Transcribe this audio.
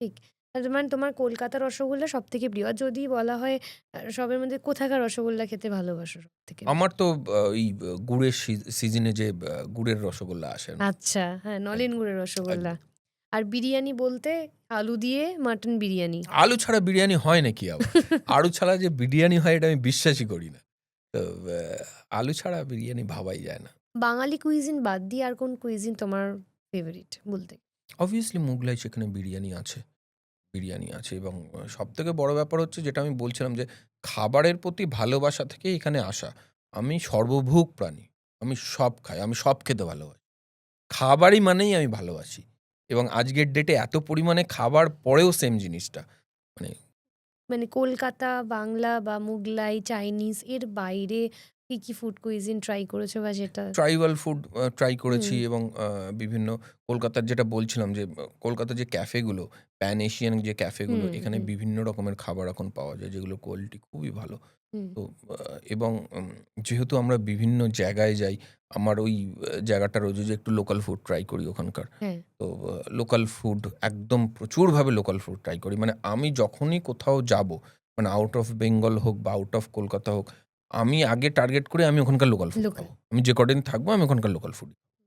ঠিক। তার মানে তোমার কলকাতার রসগোল্লা সবথেকে প্রিয়। আর যদি বলা হয় আ সবের মধ্যে কোথাকার রসগোল্লা খেতে ভালোবাসো সবথেকে বেশি? আমার তো আ ওই আ গুড়ের সি সিজনে যে আ গুড়ের রসগোল্লা আসে না? আচ্ছা, হ্যাঁ, নলেন একদম, গুড়ের রসগোল্লা। একদম। আর বিরিয়ানি বলতে আলু দিয়ে মাটন বিরিয়ানি। আলু ছাড়া বিরিয়ানি হয় নাকি আবার? আলু ছাড়া যে বিরিয়ানি হয় এটা আমি বিশ্বাসই করি না। তো আ আলু ছাড়া বিরিয়ানি ভাবাই যায় না। বাঙালি কুইজিন বাদ দিয়ে আর কোন কুইজিন তোমার ফেভারিট বলতে? অবভিয়াসলি মুঘলাই সেখানে বিরিয়ানি আছে। বিরিয়ানি আছে এবং সব থেকে বড় ব্যাপার হচ্ছে যেটা আমি বলছিলাম যে খাবারের প্রতি ভালোবাসা থেকেই এখানে আসা। আমি সর্বভুক প্রাণী। আমি সব খাই। আমি সব খেতে ভালোবাসি। খাবারই মানেই আমি ভালোবাসি। এবং আজকের ডেটে এত পরিমাণে খাবার পরেও সেম জিনিসটা। মানে মানে কলকাতা, বাংলা বা মুঘলাই, চাইনিজ এর বাইরে কি, কি ফুড কুইজিন ট্রাই করেছ বা যেটা ট্রাইবাল ফুড ট্রাই করেছি এবং বিভিন্ন কলকাতার যেটা বলছিলাম যে কলকাতার যে ক্যাফেগুলো, প্যান এশিয়ান যে ক্যাফেগুলো এখানে বিভিন্ন রকমের খাবার এখন পাওয়া যায় যেগুলো কোয়ালিটি খুবই ভালো। তো এবং যেহেতু আমরা বিভিন্ন জায়গায় যাই, আমার ওই জায়গাটা রয়েছে যে একটু লোকাল ফুড ট্রাই করি ওখানকার। হ্যাঁ। তো লোকাল ফুড একদম প্রচুরভাবে লোকাল ফুড ট্রাই করি। মানে আমি যখনই কোথাও যাব, মানে আউট অফ বেঙ্গল হোক বা আউট অফ কলকাতা হোক, আমি আগে টার্গেট করে আমি ওখানকার লোকাল ফুড লোকাল। আমি যে কদিন থাকব আমি ওখানকার লোকাল ফুড